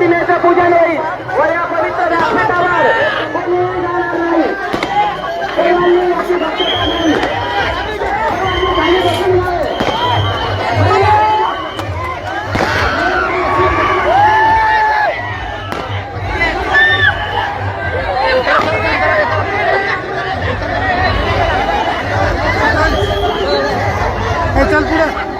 प्रतिमेचं पूजन होईल व या पवित्र व्यासपीठावर चल पुढे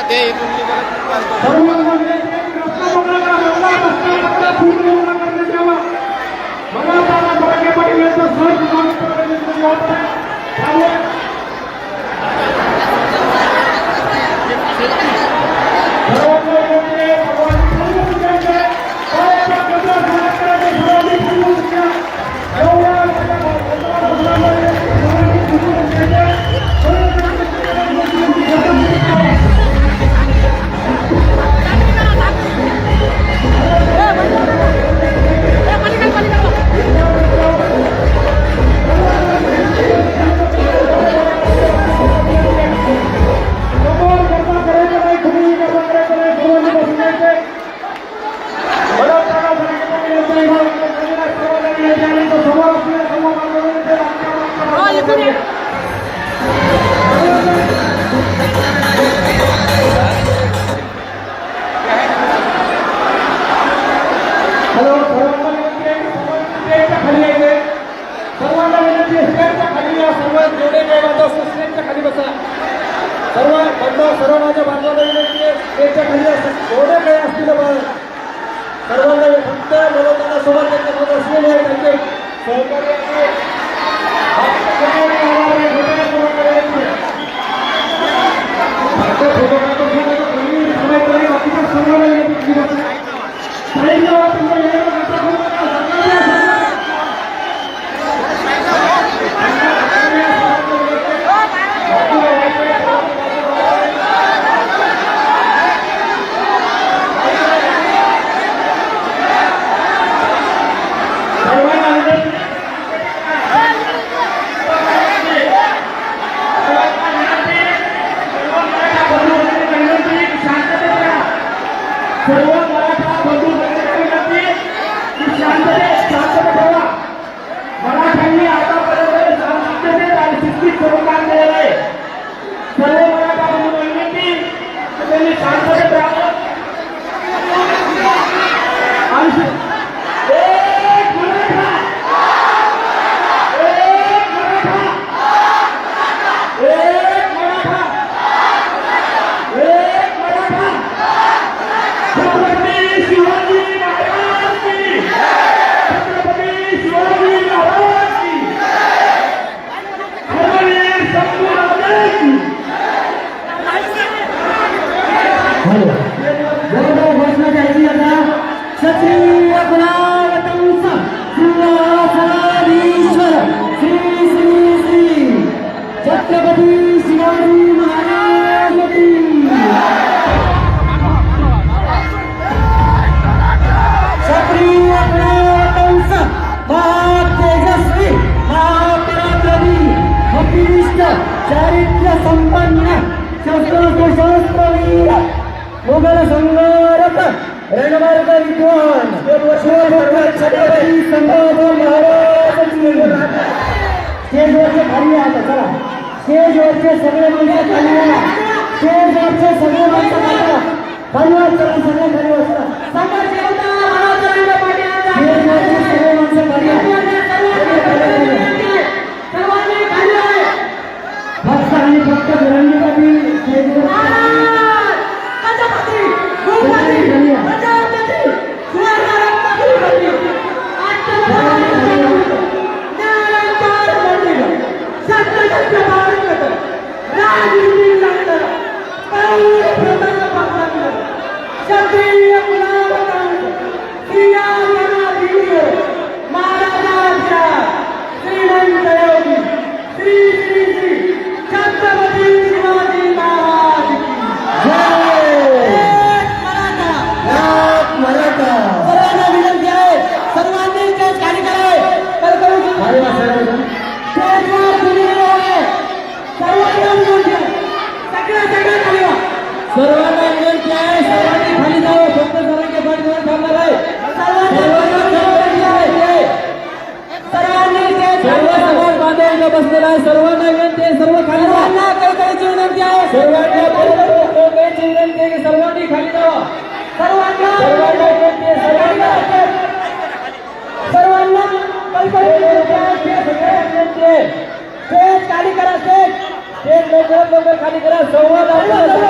escanteio Thank you. colocar करा. स्टेजवरचे सगळे माणसं खाली या स्टेजवरचे सगळे माणसं खाली धन्यवाद सगळे धन्यवाद. 你给他说我来了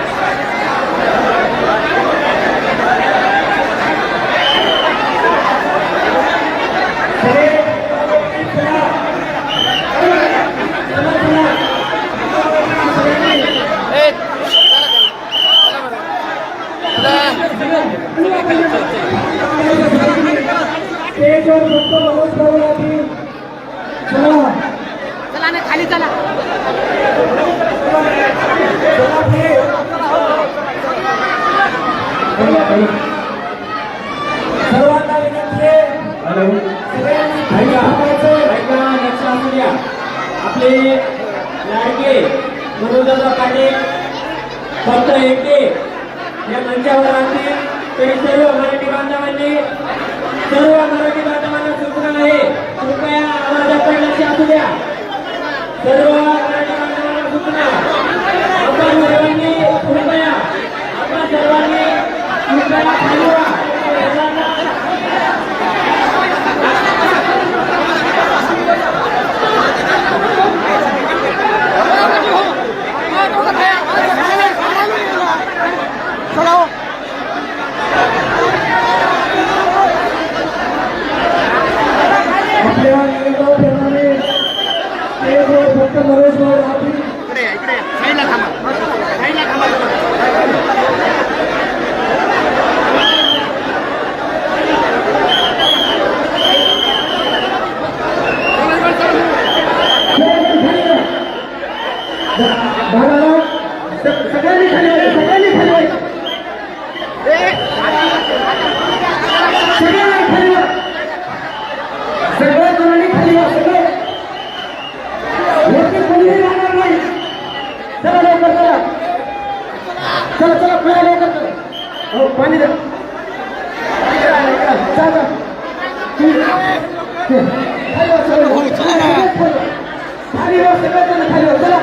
सर्वांना विनंती आहे. सगळ्यांनी ऐका ऐका लक्ष असू द्या. आपले बाबाला सगळ्यांनी खाली सगळ्यांनी खाली सगळ्यांना खाली सगळ्या जणांनी खाली सगळे. वरती कोणीही राहणार नाही. चला लवकर चला. चला चला पुढे लवकर हो पाणी द्या. चालतं खाली हो, खाली सगळ्या जण खाली चला.